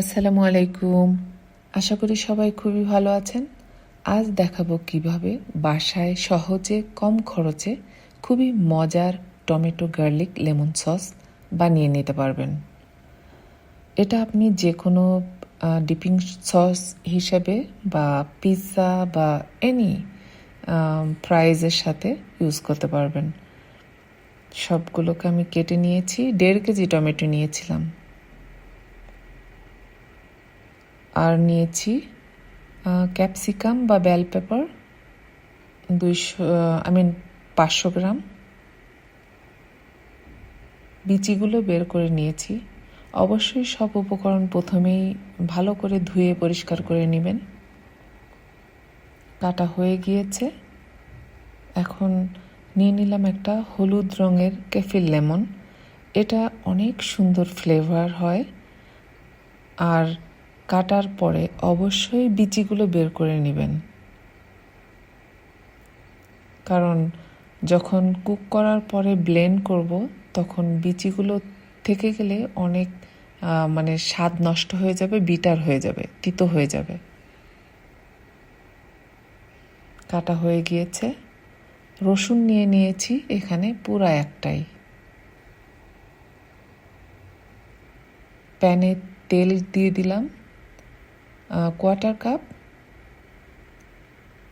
আসসালামু আলাইকুম। আশা করি সবাই খুবই ভালো আছেন। আজ দেখাবো কীভাবে বাসায় সহজে, কম খরচে খুবই মজার টমেটো গার্লিক লেমন সস বানিয়ে নিতে পারবেন। এটা আপনি যে কোনো ডিপিং সস হিসেবে বা পিৎজা বা এনি ফ্রাইজের সাথে ইউজ করতে পারবেন। সবগুলোকে আমি কেটে নিয়েছি, দেড় কেজি টমেটো নিয়েছিলাম। আর নিয়েছি ক্যাপসিকাম বা বেল পেপার, দুইশো আই মিন পাঁচশো গ্রাম। বিচিগুলো বের করে নিয়েছি। অবশ্যই সব উপকরণ প্রথমেই ভালো করে ধুয়ে পরিষ্কার করে নেবেন। কাটা হয়ে গিয়েছে। এখন নিয়ে নিলাম একটা হলুদ রঙের কেফিল লেমন। এটা অনেক সুন্দর ফ্লেভার হয়। আর কাটার পরে অবশ্যই বিচিগুলো বের করে নেবেন। কারণ যখন কুক করার পরে ব্লেন্ড করব, তখন বিচিগুলো থেকে গেলে অনেক মানে স্বাদ নষ্ট হয়ে যাবে, বিটার হয়ে যাবে, তিতো হয়ে যাবে। কাটা হয়ে গিয়েছে। রসুন নিয়ে নিয়েছি, এখানে পুরা একটাই। প্যানে তেল দিয়ে দিলাম। কোয়ার্টার কাপ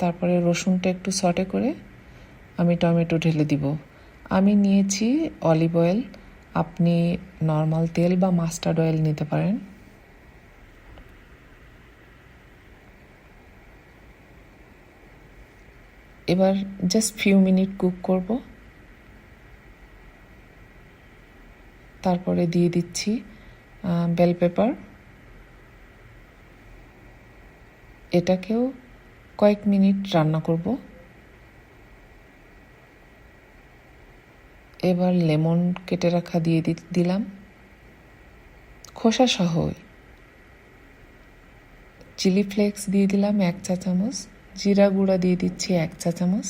তারপরে রসুনটা একটু সটে করে আমি টমেটো ঢেলে দিব। আমি নিয়েছি অলিভ অয়েল আপনি নর্মাল তেল বা মাস্টার্ড অয়েল নিতে পারেন। এবার জাস্ট ফিউ মিনিট কুক করব। তারপরে দিয়ে দিচ্ছি বেল পেপার এটাকেও কয়েক মিনিট রান্না করব। এবার লেমন কেটে রাখা দিয়ে দিলাম। খোসা সহ চিলি ফ্লেক্স দিয়ে দিলাম এক চা চামচ, জিরা গুঁড়া দিয়ে দিচ্ছি এক চা চামচ,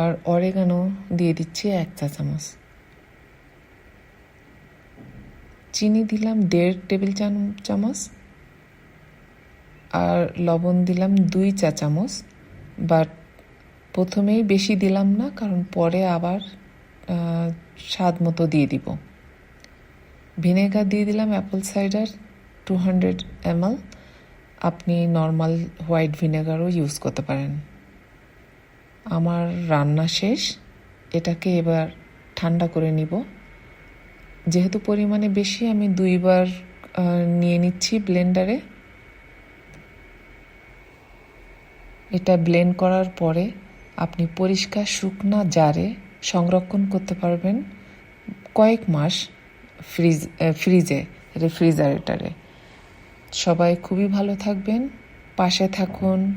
আর অরেগানো দিয়ে দিচ্ছি এক চা চামচ। চিনি দিলাম দেড় টেবিল চামচ আর লবণ দিলাম দুই চা চামচ বাট প্রথমেই বেশি দিলাম না, কারণ পরে আবার স্বাদ মতো দিয়ে দিব। ভিনেগার দিয়ে দিলাম apple cider two hundred ML আপনি নর্মাল হোয়াইট ভিনেগারও ইউজ করতে পারেন। আমার রান্না শেষ। এটাকে এবার ঠান্ডা করে নিব। যেহেতু পরিমাণে বেশি, আমি দুইবার নিয়ে নিচ্ছি ব্লেন্ডারে এটা ব্লেন্ড করার পরে আপনি পরিষ্কার শুকনা জারে সংরক্ষণ করতে পারবেন কয়েক মাস ফ্রিজ ফ্রিজে রেফ্রিজারেটারে সবাই খুবই ভালো থাকবেন, পাশে থাকুন।